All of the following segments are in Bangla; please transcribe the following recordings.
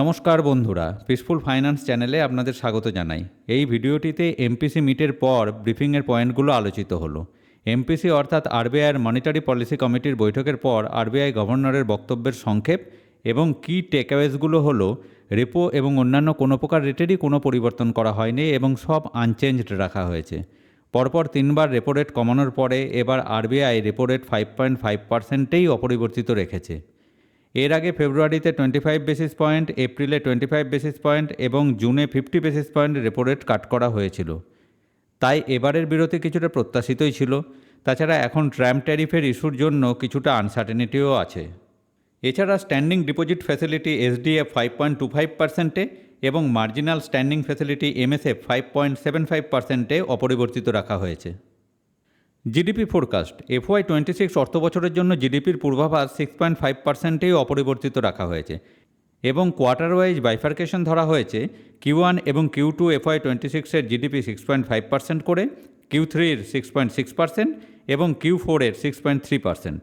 নমস্কার বন্ধুরা পিসফুল ফাইন্যান্স চ্যানেলে আপনাদের স্বাগত জানাই। এই ভিডিওটিতে এমপিসি মিটের পর ব্রিফিংয়ের পয়েন্টগুলো আলোচিত হলো। এমপিসি অর্থাৎ আরবিআইয়ের মনিটারি পলিসি কমিটির বৈঠকের পর আরবিআই গভর্নরের বক্তব্যের সংক্ষেপ এবং কি টেকঅ্যাওয়েজগুলো হলো রেপো এবং অন্যান্য কোনো প্রকার রেটেরই কোনো পরিবর্তন করা হয়নি এবং সব আনচেঞ্জড রাখা হয়েছে। পরপর তিনবার রেপো রেট কমানোর পরে এবার RBI repo rate five point five পার্সেন্টেই অপরিবর্তিত রেখেছে। এর আগে ফেব্রুয়ারিতে টোয়েন্টি ফাইভ বেসিস পয়েন্ট এপ্রিলে টোয়েন্টি ফাইভ বেসিস পয়েন্ট এবং জুনে fifty basis point repo rate cut করা হয়েছিল। তাই এবারের বিরতি কিছুটা প্রত্যাশিতই ছিল। তাছাড়া এখন ট্র্যাম ট্যারিফের ইস্যুর জন্য কিছুটা আনসার্টেনিটিও আছে। এছাড়া standing deposit facility SDF five point two five পার্সেন্টে এবং marginal standing facility MSF five point seven five পার্সেন্টে অপরিবর্তিত রাখা হয়েছে। GDP forecast FY twenty six অর্থ বছরের জন্য জিডিপির পূর্বাভাস সিক্স পয়েন্ট ফাইভ পার্সেন্টেই অপরিবর্তিত রাখা হয়েছে এবং কোয়ার্টার ওয়াইজ বাইফার্কেশন ধরা হয়েছে কিউ ওয়ান এবং কিউ টু এফওয়াই টোয়েন্টি সিক্সের GDP six point five percent করে কিউ থ্রির সিক্স পয়েন্ট সিক্স পার্সেন্ট এবং কিউ ফোরের six point three percent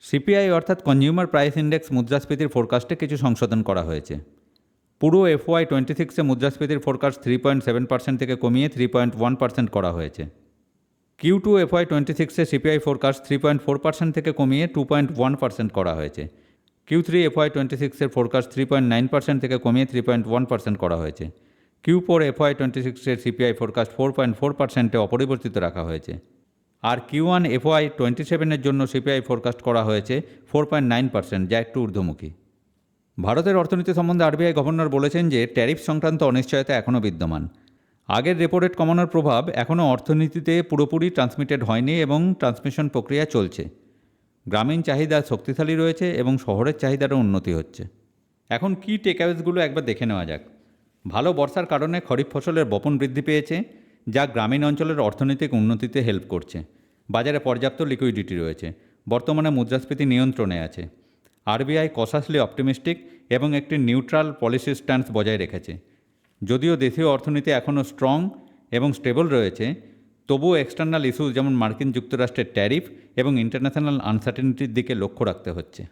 CPI অর্থাৎ কনজিউমার প্রাইস ইন্ডেক্স মুদ্রাস্ফীতির ফোরকাস্টে কিছু সংশোধন করা হয়েছে। পুরো এফওয়াই টোয়েন্টি সিক্সে মুদ্রাস্ফীতির forecast three point seven percent থেকে কমিয়ে থ্রি পয়েন্ট ওয়ান পার্সেন্ট করা হয়েছে। কিউ টু এফওয়াই টোয়েন্টি সিক্সে CPI forecast three point four percent থেকে কমিয়ে টু পয়েন্ট ওয়ান পার্সেন্ট করা হয়েছে। কিউ থ্রি এফওয়াই টোয়েন্টি সিক্সের forecast three point nine percent থেকে কমিয়ে থ্রি পয়েন্ট ওয়ান পার্সেন্ট করা হয়েছে। কিউ ফোর এফওয়াই টোয়েন্টি সিক্সের CPI forecast four point four পার্সেন্টে অপরিবর্তিত রাখা হয়েছে। আর কিউ ওয়ান এফওয়াই টোয়েন্টি সেভেনের জন্য সিপিআই ফোরকাস্ট করা হয়েছে ফোর পয়েন্ট নাইন পার্সেন্ট যা একটু ঊর্ধ্বমুখী। ভারতের অর্থনীতি সম্বন্ধে আরবিআই গভর্নর বলেছেন যে, ট্যারিফ সংক্রান্ত অনিশ্চয়তা এখনও বিদ্যমান। আগের রেপো রেট কমানোর প্রভাব এখনও অর্থনীতিতে পুরোপুরি ট্রান্সমিটেড হয়নি এবং ট্রান্সমিশন প্রক্রিয়া চলছে। গ্রামীণ চাহিদা শক্তিশালী রয়েছে এবং শহরের চাহিদারও উন্নতি হচ্ছে। এখন কি টেকঅ্যাওয়েজগুলো একবার দেখে নেওয়া যাক। ভালো বর্ষার কারণে খরিফ ফসলের বপন বৃদ্ধি পেয়েছে, যা গ্রামীণ অঞ্চলের অর্থনৈতিক উন্নতিতে হেল্প করছে। বাজারে পর্যাপ্ত লিকুইডিটি রয়েছে, বর্তমানে মুদ্রাস্ফীতি নিয়ন্ত্রণে আছে। আরবিআই কসাসলি অপটিমিস্টিক এবং একটি নিউট্রাল পলিসি স্ট্যান্স বজায় রেখেছে। যদিও দেশীয় অর্থনীতি এখনও স্ট্রং এবং স্টেবল রয়েছে, তবুও এক্সটার্নাল ইস্যুস যেমন মার্কিন যুক্তরাষ্ট্রের ট্যারিফ এবং ইন্টারন্যাশনাল আনসার্টেনিটির দিকে লক্ষ্য রাখতে হচ্ছে।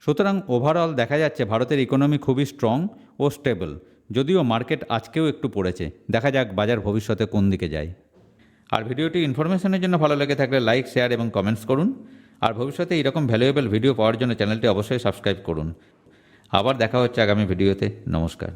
সুতরাং ওভারঅল দেখা যাচ্ছে ভারতের ইকোনমি খুবই স্ট্রং ও স্টেবল যদিও মার্কেট আজকেও একটু পড়েছে। দেখা যাক বাজার ভবিষ্যতে কোন দিকে যায়। আর ভিডিওটি ইনফরমেশনের জন্য ভালো লেগে থাকলে লাইক শেয়ার এবং কমেন্টস করুন। আর ভবিষ্যতে এরকম ভ্যালুয়েবল ভিডিও পাওয়ার জন্য চ্যানেলটি অবশ্যই সাবস্ক্রাইব করুন। আবার দেখা হচ্ছে আগামী ভিডিওতে নমস্কার।